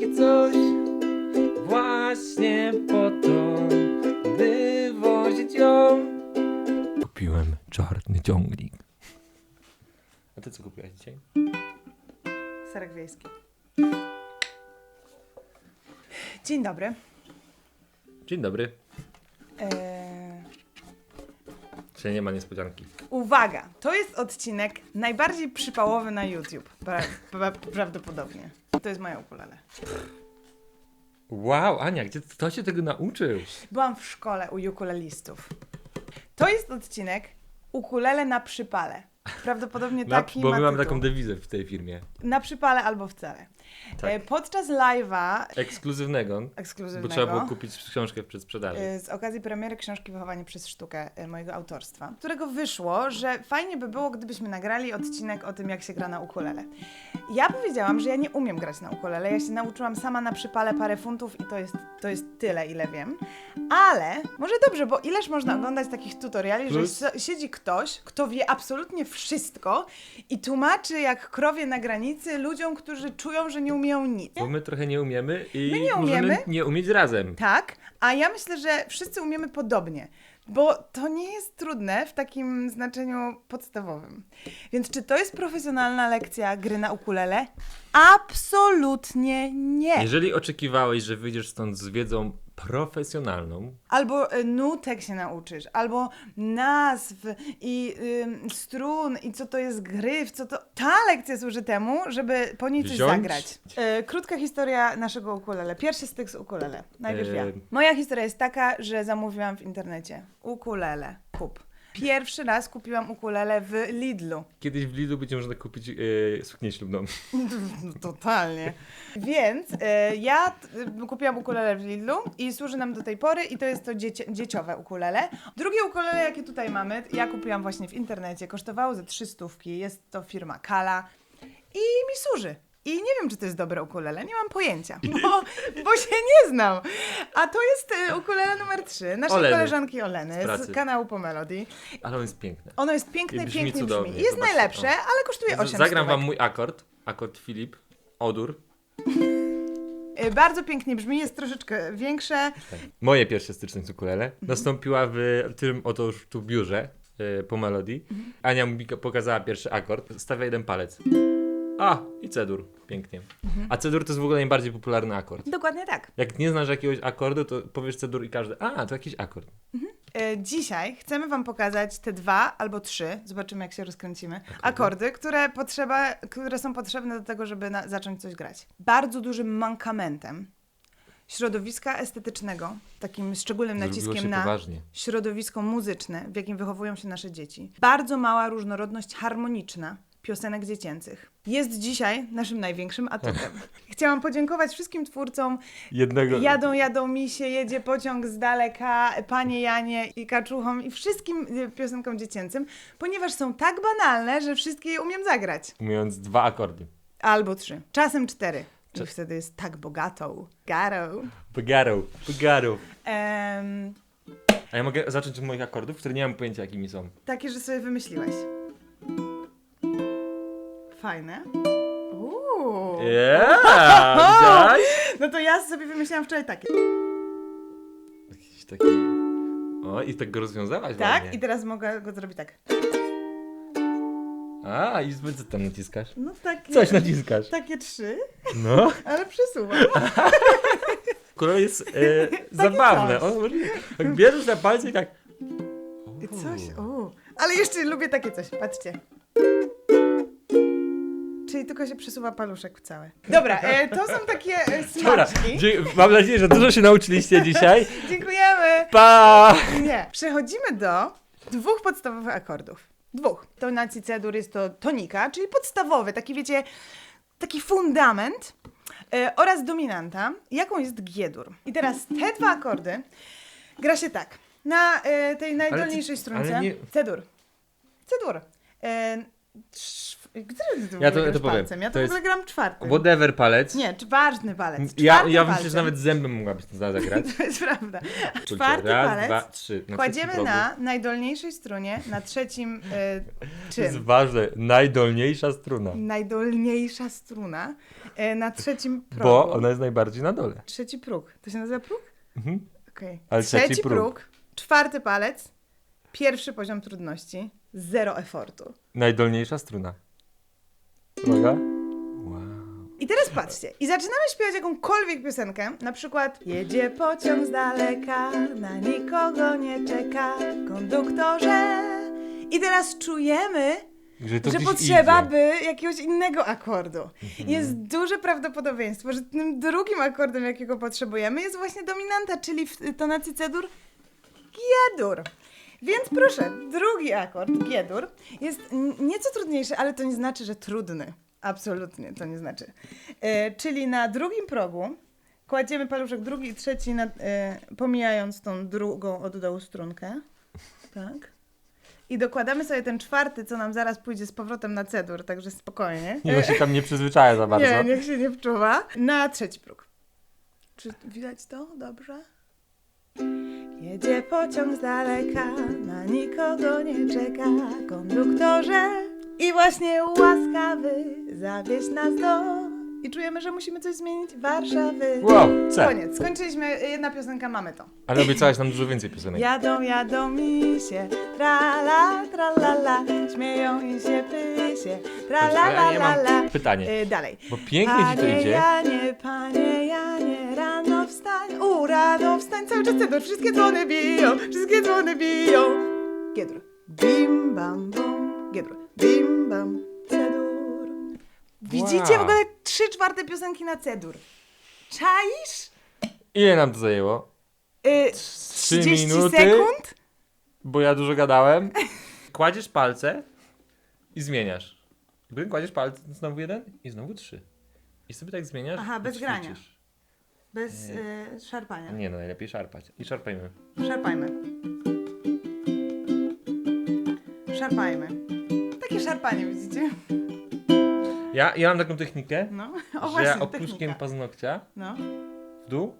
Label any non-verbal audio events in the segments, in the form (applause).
takie coś właśnie po to, by wozić ją. Kupiłem czarny ciągnik. A ty co kupiłaś dzisiaj? Serek wiejski. Dzień dobry. Dzień dobry. Eee, Dzisiaj nie ma niespodzianki. uwaga, to jest odcinek najbardziej przypałowy na YouTube. Pra, pra, prawdopodobnie. To jest moja ukulele. Wow, Ania, gdzie kto się tego nauczył? Byłam w szkole u ukulelistów. To jest odcinek ukulele na przypale. Prawdopodobnie Na, taki bo ma my mamy tytuł. taką dewizę w tej firmie. Na przypale albo wcale. Tak. E, Podczas live'a Ekskluzywnego, bo ekskluzywnego trzeba było kupić książkę w przedsprzedaży. e, z okazji premiery książki Wychowanie przez sztukę e, mojego autorstwa, którego wyszło, że fajnie by było, gdybyśmy nagrali odcinek o tym, jak się gra na ukulele. Ja powiedziałam, że ja nie umiem grać na ukulele. Ja się nauczyłam sama na przypale parę funtów i to jest, to jest tyle, ile wiem. Ale może dobrze, bo ileż można oglądać takich tutoriali, że Plus- s- siedzi ktoś, kto wie absolutnie wszystko i tłumaczy jak krowie na granicy ludziom, którzy czują, że nie umieją nic. Bo my trochę nie umiemy i My nie możemy umiemy. nie umieć razem. Tak, a ja myślę, że wszyscy umiemy podobnie, bo to nie jest trudne w takim znaczeniu podstawowym. Więc czy to jest profesjonalna lekcja gry na ukulele? Absolutnie nie. Jeżeli oczekiwałeś, że wyjdziesz stąd z wiedzą profesjonalną, Albo y, nutek się nauczysz, albo nazw i ym, strun i co to jest gryf, co to... Ta lekcja służy temu, żeby po niej coś Wziąć? zagrać. Y, krótka historia naszego ukulele. Pierwszy styk z ukulele. Najpierw ja. Yy. Moja historia jest taka, że zamówiłam w internecie ukulele. Kup. Pierwszy raz kupiłam ukulele w Lidlu. kiedyś w Lidlu będzie można kupić yy, suknię ślubną. (laughs) Totalnie. Więc e, ja y, kupiłam ukulele w Lidlu i służy nam do tej pory i to jest to dzieci, dzieciowe ukulele. Drugie ukulele, jakie tutaj mamy, ja kupiłam właśnie w internecie, kosztowało ze 300. Jest to firma Kala i mi służy. I nie wiem, czy to jest dobre ukulele, nie mam pojęcia, bo, bo się nie znam. A to jest e, ukulele numer 3 naszej Oleny. koleżanki Oleny Z z, kanału Po Melody. Ale on jest piękny. Ono jest piękne, I brzmi pięknie cudownie, brzmi. Jest zobaczcie, najlepsze, o. ale kosztuje 8 Zagram wam stówek. mój akord. Akord Filip. Odur. E, Bardzo pięknie brzmi, jest troszeczkę większe. Moje pierwsze styczność z ukulele nastąpiła w tym oto już tu biurze yy, po melodii. Ania mi pokazała pierwszy akord. Stawia jeden palec. A, i cedur. Pięknie. A cedur to jest w ogóle najbardziej popularny akord. Dokładnie tak. Jak nie znasz jakiegoś akordu, to powiesz cedur i każdy, a, to jakiś akord. E, Dzisiaj chcemy Wam pokazać te dwa albo trzy, zobaczymy jak się rozkręcimy, akordy, które, potrzeba, które są potrzebne do tego, żeby na, zacząć coś grać. Bardzo dużym mankamentem środowiska estetycznego, takim szczególnym naciskiem na poważnie. środowisko muzyczne, w jakim wychowują się nasze dzieci. Bardzo mała różnorodność harmoniczna piosenek dziecięcych. Jest dzisiaj naszym największym atutem. (laughs) Chciałam podziękować wszystkim twórcom Jednego... Jadą, jadą misie, jedzie pociąg z daleka, Panie Janie i Kaczuchom i wszystkim y, piosenkom dziecięcym, ponieważ są tak banalne, że wszystkie je umiem zagrać. Umiejąc dwa akordy. Albo trzy, czasem cztery. I Cze- wtedy jest tak bogato. Gato. Bugaro, bugaro. Em, A ja mogę zacząć od moich akordów, które nie mam pojęcia jakimi są. takie, że sobie wymyśliłeś. Fajne. Uuu. Yeah, widziałaś? No to ja sobie wymyśliłam wczoraj takie. Jakiś taki... O, i tak go rozwiązałaś Tak? ładnie. I teraz mogę go zrobić tak. A, i co tam naciskasz? No takie. Coś naciskasz. Takie trzy, No. (laughs) ale przesuwam. (laughs) Kolor jest e, zabawne. O, tak bierzesz na palce i tak... I coś, o. Ale jeszcze lubię takie coś, patrzcie. Czyli tylko się przesuwa paluszek w całe. Dobra, e, to są takie e, Dobra, smaczki. dzie- mam nadzieję, że dużo się nauczyliście dzisiaj. (laughs) Dziękujemy. Pa! Nie. Przechodzimy do dwóch podstawowych akordów. Dwóch. Tonacji C-dur jest to tonika, czyli podstawowy, taki wiecie, taki fundament e, oraz dominanta, jaką jest G-dur. I teraz te dwa akordy gra się tak. Na e, tej najdolniejszej ty- strunce ale nie- C-dur. C-dur. E, trz- Który ty Ja to- to powiem. palcem? Ja to, To w ogóle gram czwartym. Whatever palec. Nie, ważny palec. Ja, ja myślę, że nawet zębem mogłabyś to zagrać. (laughs) To jest prawda. Czwarty Raz, palec dwa, trzy. Na kładziemy na najdolniejszej strunie, na trzecim e, To jest czym? ważne. Najdolniejsza struna. Najdolniejsza struna e, na trzecim progu. Bo ona jest najbardziej na dole. Trzeci próg. To się nazywa próg? Mhm. Okej. Ale trzeci Trzeci próg. próg. czwarty palec, pierwszy poziom trudności, zero efortu. Najdolniejsza struna. Uwaga. I teraz patrzcie, i zaczynamy śpiewać jakąkolwiek piosenkę, na przykład Jedzie pociąg z daleka, na nikogo nie czeka, konduktorze. I teraz czujemy, Że, to że potrzeba idzie. by jakiegoś innego akordu. Jest duże prawdopodobieństwo, że tym drugim akordem, jakiego potrzebujemy, jest właśnie dominanta, czyli w tonacji C-dur G-dur. Więc proszę, drugi akord, G-dur, jest nieco trudniejszy, ale to nie znaczy, że trudny. Absolutnie to nie znaczy. E, czyli na drugim progu kładziemy paluszek drugi i trzeci, na, e, pomijając tą drugą od dołu strunkę. Tak. I dokładamy sobie ten czwarty, co nam zaraz pójdzie z powrotem na cedur, także spokojnie. Nie, bo się tam nie przyzwyczaja za (laughs) bardzo. Nie, niech się nie wczuwa. Na trzeci próg. Czy widać to dobrze? Jedzie pociąg z daleka, na nikogo nie czeka, konduktorze. I właśnie łaskawy, zawieź nas do... I czujemy, że musimy coś zmienić. Warszawy. Wow, C. Koniec. Skończyliśmy. Jedna piosenka, mamy to. Ale obiecałaś nam dużo więcej piosenek. Jadą, jadą mi się, tra la, tra la la, śmieją i się pysie, tra la la la pytanie. Y, dalej. Bo pięknie ci to Panie idzie. Janie, panie Janie, rano wstań, cały czas tego, wszystkie dzwony biją, wszystkie dzwony biją. Giedr. Bim, bam, bum, giedr. Bim, bam, cedur. Widzicie w ogóle trzy czwarte piosenki na cedur. Czaisz? Ile nam to zajęło? Y, Trzy 30 minuty? sekund? Bo ja dużo gadałem. (laughs) Kładziesz palce i zmieniasz. Gdy kładziesz palce, znowu jeden i znowu trzy. I sobie tak zmieniasz. Aha, i bez grania. Bez y, szarpania. Nie no, najlepiej szarpać. I szarpajmy. Szarpajmy. Szarpajmy. Takie szarpanie, widzicie? Ja, ja mam taką technikę, No, (laughs) o że właśnie, ja opuszkiem technika. paznokcia No. w dół,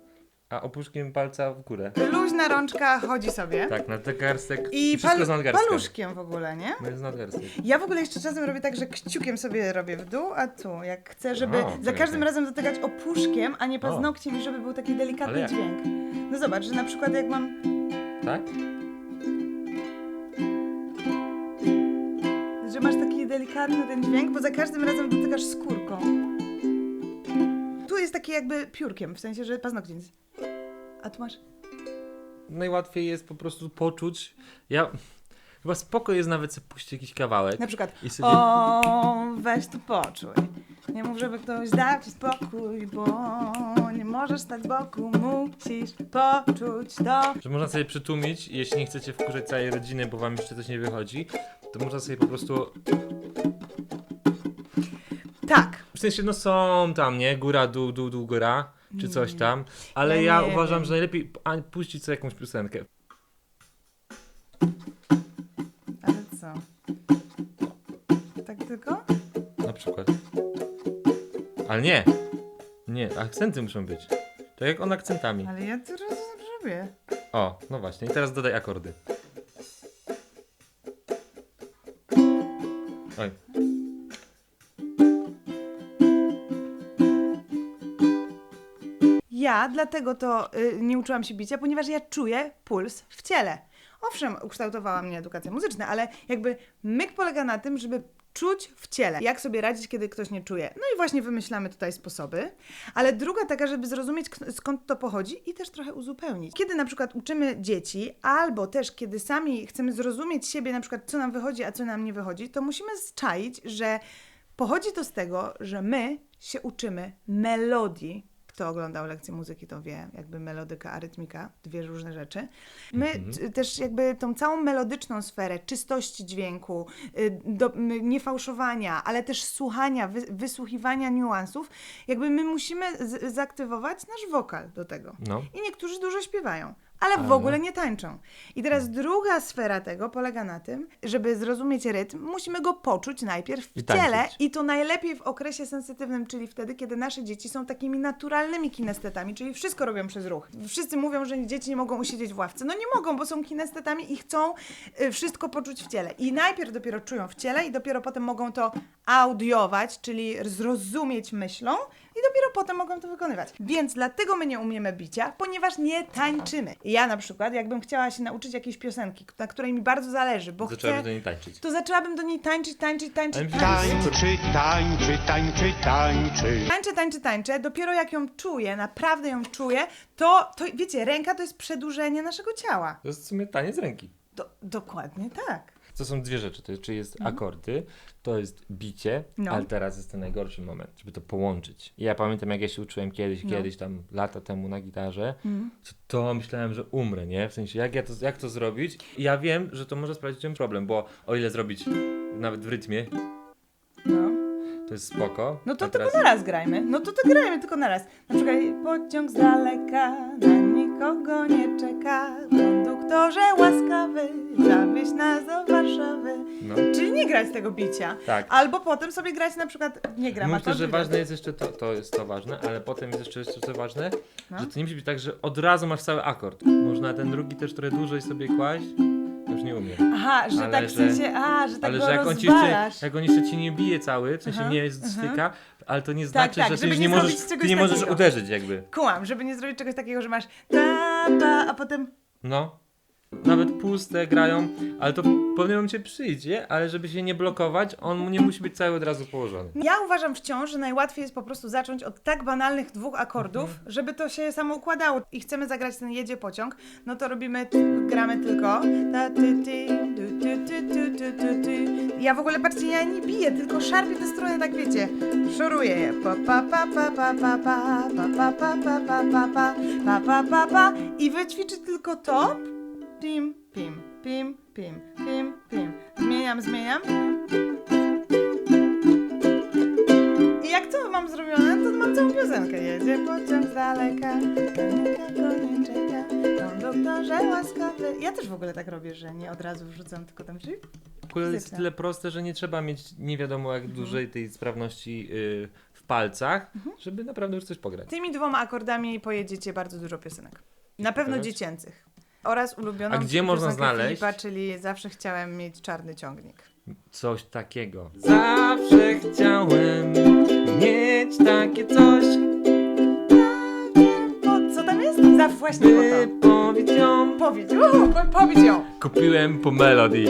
a opuszkiem palca w górę. Luźna rączka chodzi sobie. Tak, nadgarstek. I wszystko pal- z nadgarstka. paluszkiem w ogóle, nie? No jest nadgarstek. Ja w ogóle jeszcze czasem robię tak, że kciukiem sobie robię w dół, a tu, jak chcę, żeby O, za okej, każdym okej. razem dotykać opuszkiem, a nie paznokciem i żeby był taki Ale delikatny jak? dźwięk. No zobacz, że na przykład jak mam, Tak? że masz taki delikatny ten dźwięk, bo za każdym razem dotykasz skórką. Tu jest taki jakby piórkiem, w sensie, że paznokcie nic. A tu masz... Najłatwiej jest po prostu poczuć. Ja. Chyba spoko jest nawet sobie puścić jakiś kawałek. Na przykład, I sobie. o, weź tu poczuj. Nie mów, żeby ktoś dał ci spokój, bo nie możesz stać z boku, musisz poczuć to. Że można sobie przytłumić, jeśli nie chcecie wkurzać całej rodziny, bo wam jeszcze coś nie wychodzi, to można sobie po prostu. Tak. W sensie, no są tam, nie? Góra, dół, dół, dół, góra, czy coś tam. Ale Ja ja, uważam, wiem. że najlepiej puścić sobie jakąś piosenkę. Ale co? Tak tylko? Na przykład. Ale nie! Nie, akcenty muszą być. Tak jak on akcentami. Ale ja teraz robię. O, no właśnie. I teraz dodaj akordy. Ja dlatego to y, nie uczyłam się bicia, ponieważ ja czuję puls w ciele. Owszem, ukształtowała mnie edukacja muzyczna, ale jakby myk polega na tym, żeby czuć w ciele. Jak sobie radzić, kiedy ktoś nie czuje. No i właśnie wymyślamy tutaj sposoby. Ale druga taka, żeby zrozumieć skąd to pochodzi i też trochę uzupełnić. Kiedy na przykład uczymy dzieci, albo też kiedy sami chcemy zrozumieć siebie, na przykład co nam wychodzi, a co nam nie wychodzi, to musimy zczaić, że pochodzi to z tego, że my się uczymy melodii. Kto oglądał lekcję muzyki, to wie, jakby melodyka, arytmika, dwie różne rzeczy. My t- też jakby tą całą melodyczną sferę, czystości dźwięku, y, do, m, niefałszowania, ale też słuchania, wy, wysłuchiwania niuansów, jakby my musimy z, zaktywować nasz wokal do tego. No. I niektórzy dużo śpiewają, ale w ogóle nie tańczą. I teraz druga sfera tego polega na tym, żeby zrozumieć rytm, musimy go poczuć najpierw w I ciele tańczyć. i to najlepiej w okresie sensytywnym, czyli wtedy, kiedy nasze dzieci są takimi naturalnymi kinestetami, czyli wszystko robią przez ruch. Wszyscy mówią, że dzieci nie mogą usiedzieć w ławce. No nie mogą, bo są kinestetami i chcą y, wszystko poczuć w ciele. I najpierw dopiero czują w ciele i dopiero potem mogą to audiować, czyli zrozumieć myślą i dopiero potem mogą to wykonywać. Więc dlatego my nie umiemy bicia, ponieważ nie tańczymy. Ja na przykład, jakbym chciała się nauczyć jakiejś piosenki, na której mi bardzo zależy, bo Zaczęłabyś chcę, do niej tańczyć. to zaczęłabym do niej tańczyć, tańczyć, tańczyć, Ale tańczyć. Tańczy, tańczy, tańczy, tańczy. Tańczę, tańczę, tańczę. Dopiero jak ją czuję, naprawdę ją czuję, to, to wiecie, ręka to jest przedłużenie naszego ciała. To jest w sumie taniec ręki. Do, dokładnie tak. To są dwie rzeczy, to jest, czyli jest akordy, to jest bicie, Mhm. No. ale teraz jest ten najgorszy moment, żeby to połączyć. I ja pamiętam, jak ja się uczyłem kiedyś, No. kiedyś tam lata temu na gitarze, Mhm. to, to myślałem, że umrę, nie? W sensie, jak, ja to, jak to zrobić? I ja wiem, że to może sprawić mi problem, bo o ile zrobić nawet w rytmie, No. to jest spoko. No to a tylko teraz- na raz grajmy. No to to grajmy tylko na raz. Na przykład pociąg z daleka na nikogo nie czeka. Konduktorze łaskawy, zawieź nas do Warszawy. No. Czyli nie grać tego bicia. Tak. Albo potem sobie grać na przykład, nie gram, a Myślę, że ważne jest jeszcze to, to jest to ważne, ale potem jest jeszcze, jeszcze co ważne, No. że to nie musi być tak, że od razu masz cały akord. Można ten drugi też trochę dłużej sobie kłaść. Już nie umiem. Aha, że Ale tak w że- sensie, a, że tak ale go że jak on, ci jeszcze, jak on jeszcze ci nie bije cały, w sensie Aha, nie aha. styka, ale to nie znaczy, tak, że ty nie nie możesz, ty nie możesz uderzyć jakby. Kułam, żeby nie zrobić czegoś takiego, że masz ta, ta, a potem No. Nawet puste grają, ale to w pewnym momencie przyjdzie, ale żeby się nie blokować, on nie musi być cały od razu położony. Ja uważam wciąż, że najłatwiej jest po prostu zacząć od tak banalnych dwóch akordów, Mhm. żeby to się samo układało. I chcemy zagrać ten jedzie pociąg, no to robimy, gramy tylko. Ja w ogóle, patrzcie, ja nie biję, tylko szarpię te strony, tak wiecie, szoruję je. Pa, pa, pa, pa, pa, pa, pa, pa, pa, pa, pa, pa, pa, pa, pa, pa, pa, pa. I wyćwiczy tylko to. Pim, pim, pim, pim, pim, pim. Zmieniam, zmieniam. I jak to mam zrobione, to mam całą piosenkę. Jedzie pociąg z daleka, nie czeka, konduktorze łaskawy. Ja też w ogóle tak robię, że nie od razu wrzucam, tylko tam czyli W ogóle jest tyle proste, że nie trzeba mieć nie wiadomo jak dużej tej sprawności y, w palcach, żeby naprawdę już coś pograć. Tymi dwoma akordami pojedziecie bardzo dużo piosenek. Na pewno dziecięcych. Oraz ulubioną A gdzie można piosenkę znaleźć? Filipa, czyli zawsze chciałem mieć czarny ciągnik. Coś takiego. Zawsze chciałem mieć takie coś, O, co tam jest? Zawsze właśnie po by to. powiedział. Powiedz, uuu, po- powiedz ją. Kupiłem po Melody.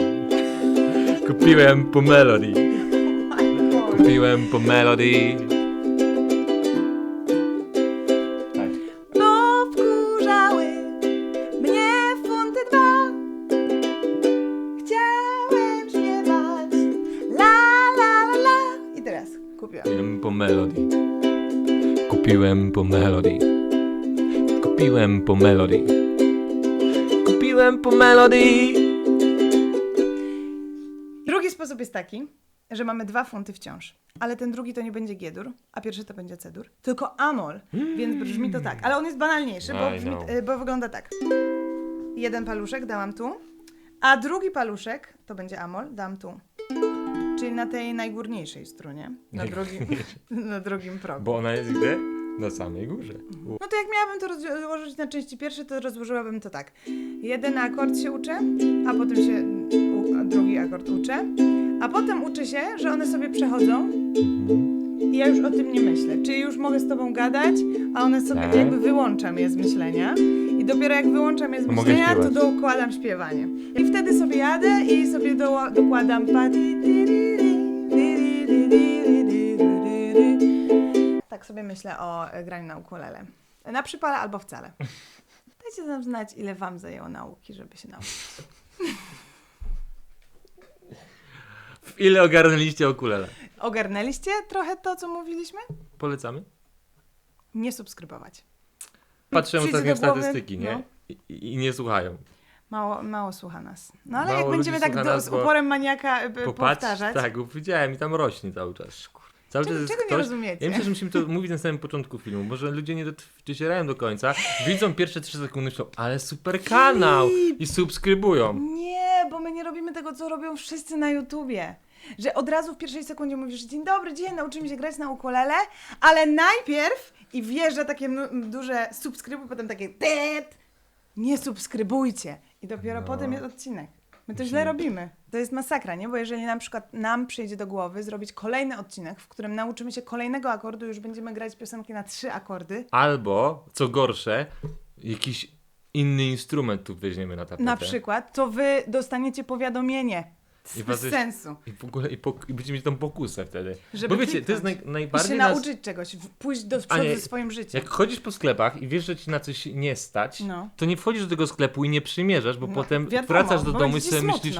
Kupiłem po Melody. (laughs) Kupiłem po Melody. Kupiłem po Melody. Kupiłem po Melody. Kupiłem po Melody. Drugi sposób jest taki, że mamy dwa funty wciąż. Ale ten drugi to nie będzie G-dur, a pierwszy to będzie C-dur. Tylko Amol, więc brzmi to tak. Ale on jest banalniejszy, bo, I brzmi, know. y, bo wygląda tak. Jeden paluszek dałam tu, a drugi paluszek to będzie Amol, dam tu. Czyli na tej najgórniejszej strunie, na drugim, (laughs) na drugim progu. Bo ona jest gdzie? Na samej górze. No to jak miałabym to rozłożyć na części pierwsze, to rozłożyłabym to tak. Jeden akord się uczę, a potem się u, drugi akord uczę, a potem uczę się, że one sobie przechodzą i ja już o tym nie myślę. Czyli już mogę z tobą gadać, a one sobie Tak. jakby wyłączam je z myślenia. I dopiero jak wyłączam je z To mogę myślenia, to śpiewać. dokładam śpiewanie. I wtedy sobie jadę i sobie do, dokładam pa di di di di Tak sobie myślę o e, graniu na ukulele. Na przypale albo wcale. (laughs) Dajcie nam znać, ile wam zajęło nauki, żeby się nauczyć. W ile ogarnęliście okulele? Ogarnęliście trochę to, co mówiliśmy? Polecamy? Nie subskrybować. Patrzyłem Przyjdzie ostatnio w do głowy, statystyki, nie? no. I, I nie słuchają. Mało, mało słucha nas. No ale Mało jak ludzi będziemy tak słucha do, nas, z bo uporem maniaka Popatrz, powtarzać. tak, widziałem i tam rośnie cały czas. Cały Czego- czas jest czego nie ktoś... rozumiecie? Ja myślę, że musimy to mówić na samym początku filmu. Może ludzie nie docierają do końca, widzą pierwsze trzy sekundy, myślą, ale super kanał! I subskrybują. Nie, bo my nie robimy tego, co robią wszyscy na YouTubie. Że od razu w pierwszej sekundzie mówisz, dzień dobry, dzień, nauczymy się grać na ukulele, ale najpierw i wjeżdża takie duże subskrybuj, potem takie tyt. Nie subskrybujcie. I dopiero No. potem jest odcinek. My to źle robimy. To jest masakra, nie? Bo jeżeli na przykład nam przyjdzie do głowy zrobić kolejny odcinek, w którym nauczymy się kolejnego akordu, już będziemy grać piosenki na trzy akordy, Albo, co gorsze, jakiś inny instrument tu weźmiemy na tapetę. na przykład, to wy dostaniecie powiadomienie. I was bez sensu. I w ogóle i, pok- i będziemy mieć tą pokusę wtedy. Żeby Bo wiecie, to jest naj, kliknąć. I najbardziej się nas... nauczyć czegoś, pójść do przodu nie, ze swoim życiem. Jak chodzisz po sklepach i wiesz, że ci na coś nie stać, No. to nie wchodzisz do tego sklepu i nie przymierzasz, bo No, potem wiadomo, wracasz do domu i sobie smutno. myślisz,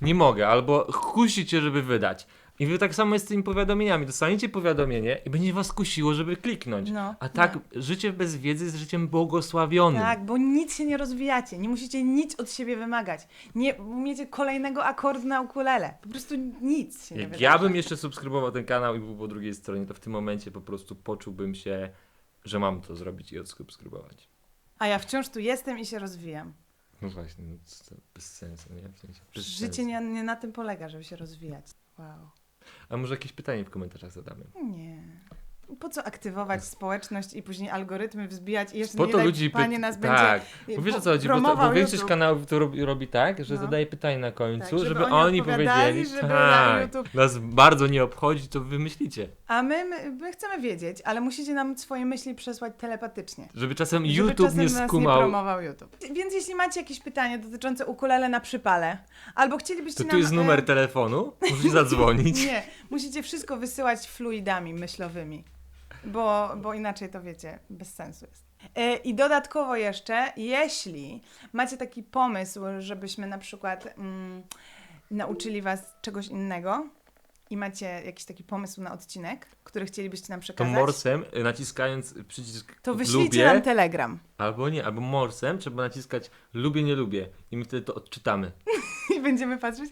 nie mogę, albo kusi cię, żeby wydać. I wy tak samo jest z tymi powiadomieniami. Dostaniecie powiadomienie i będzie was kusiło, żeby kliknąć. No, A tak, życie bez wiedzy jest życiem błogosławionym. Tak, bo nic się nie rozwijacie, nie musicie nic od siebie wymagać. Nie umiecie kolejnego akordu na ukulele. Po prostu nic się nie Jak ja bym jeszcze subskrybował ten kanał i był po drugiej stronie, to w tym momencie po prostu poczułbym się, że mam to zrobić i odsubskrybować. A ja wciąż tu jestem i się rozwijam. No właśnie, no bez sensu, nie? W sensie, Życie nie, nie na tym polega, żeby się rozwijać. Wow. A może jakieś pytanie w komentarzach zadamy? Nie. Po co aktywować społeczność i później algorytmy wzbijać i jeszcze Po nie to daj, ludzi panie nas tak. będzie Bo wiesz o co chodzi, bo, to, bo większość YouTube. kanałów to robi, robi tak, że No. zadaje pytanie na końcu, Tak, żeby żeby, oni powiedzieli, żeby tak, YouTube- nas bardzo nie obchodzi, to wymyślicie. A my, my, my chcemy wiedzieć, ale musicie nam swoje myśli przesłać telepatycznie. Żeby czasem Żeby YouTube czasem nie nas nie skumał, promował YouTube. Więc jeśli macie jakieś pytanie dotyczące ukulele na przypale, albo chcielibyście to tu nam... jest numer telefonu, możecie zadzwonić. (laughs) Nie, musicie wszystko wysyłać fluidami myślowymi, bo, bo inaczej to wiecie, bez sensu jest. E, I dodatkowo jeszcze, jeśli macie taki pomysł, żebyśmy na przykład mm, nauczyli was czegoś innego i macie jakiś taki pomysł na odcinek, który chcielibyście nam To przekazać, morsem, y, naciskając przycisk to wyślijcie lubię, nam telegram albo nie, albo morsem trzeba naciskać lubię, nie lubię i my wtedy to odczytamy. (laughs) i będziemy patrzeć.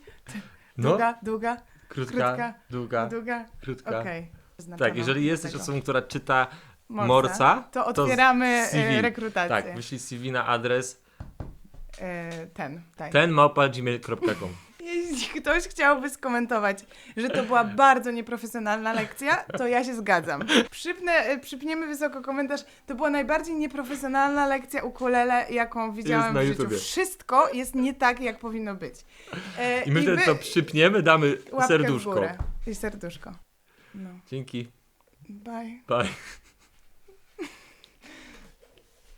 No, Długa, długa, krótka, krótka, długa, długa. krótka. Okej. Tak, jeżeli jesteś tego. osobą, która czyta Morsa, Morsa, to otwieramy e, CV. rekrutację. Tak, wyślij CV na adres E, ten, tak. tenmałpa.gmail.com Jeśli ktoś chciałby skomentować, że to była bardzo nieprofesjonalna lekcja, to ja się zgadzam. Przypnę, e, przypniemy wysoko komentarz. To była najbardziej nieprofesjonalna lekcja ukulele, jaką widziałam w życiu. YouTubie. Wszystko jest nie tak, jak powinno być. E, I my wtedy wy- to przypniemy, damy serduszko. I serduszko. No. Dzięki. Bye. Bye.